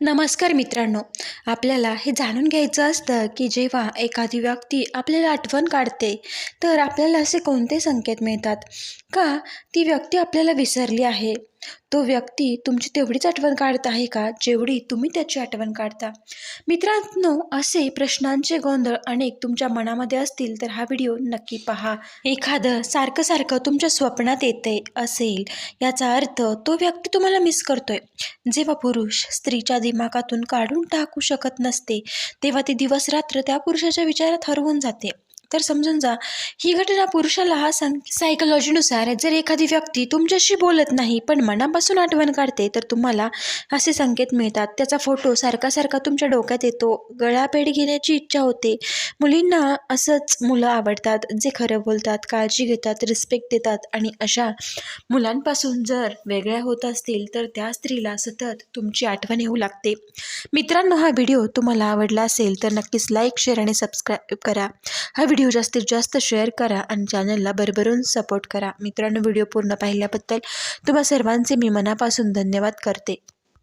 नमस्कार मित्रांनो आपल्याला हे जाणून घ्यायचं असतं की जेव्हा एखादी व्यक्ती आपल्याला आठवण काढते तर आपल्याला असे कोणते संकेत मिळतात? का ती व्यक्ती आपल्याला विसरली आहे? तो व्यक्ती तुमची तेवढीच आठवण काढत आहे का? जेवढी तुम्ही त्याची आठवण काढता. मित्रांनो असे प्रश्नांचे गोंधळ अनेक तुमच्या मनामध्ये असतील तर हा व्हिडिओ नक्की पहा. एखादं सारखं सारखं तुमच्या स्वप्नात येते असेल याचा अर्थ तो व्यक्ती तुम्हाला मिस करतोय. जेव्हा पुरुष स्त्रीच्या दिमागातून काढून टाकू शकत नसते तेव्हा ती दिवस रात्र त्या पुरुषाच्या विचारात हरवून जाते. तर समजून जा. ही घटना पुरुषाला हा सांग सायकोलॉजीनुसार जर एखादी व्यक्ती तुमच्याशी बोलत नाही पण मनापासून आठवण काढते तर तुम्हाला असे संकेत मिळतात. त्याचा फोटो सारखा सारखा तुमच्या डोक्यात येतो. गळापेड घेण्याची इच्छा होते. मुलींना असंच मुलं आवडतात जे खरं बोलतात काळजी घेतात रिस्पेक्ट देतात आणि अशा मुलांपासून जर वेगळ्या होत असतील तर त्या स्त्रीला सतत तुमची आठवण येऊ लागते. मित्रांनो हा व्हिडिओ तुम्हाला आवडला असेल तर नक्कीच लाईक शेअर आणि सबस्क्राईब करा. हा व्हिडिओ जास्तीत जास्त शेअर करा आणि चॅनलला भरभरून सपोर्ट करा. मित्रांनो व्हिडिओ पूर्ण पाहिल्याबद्दल तुम्हा सर्वांचे मी मनापासून धन्यवाद करते.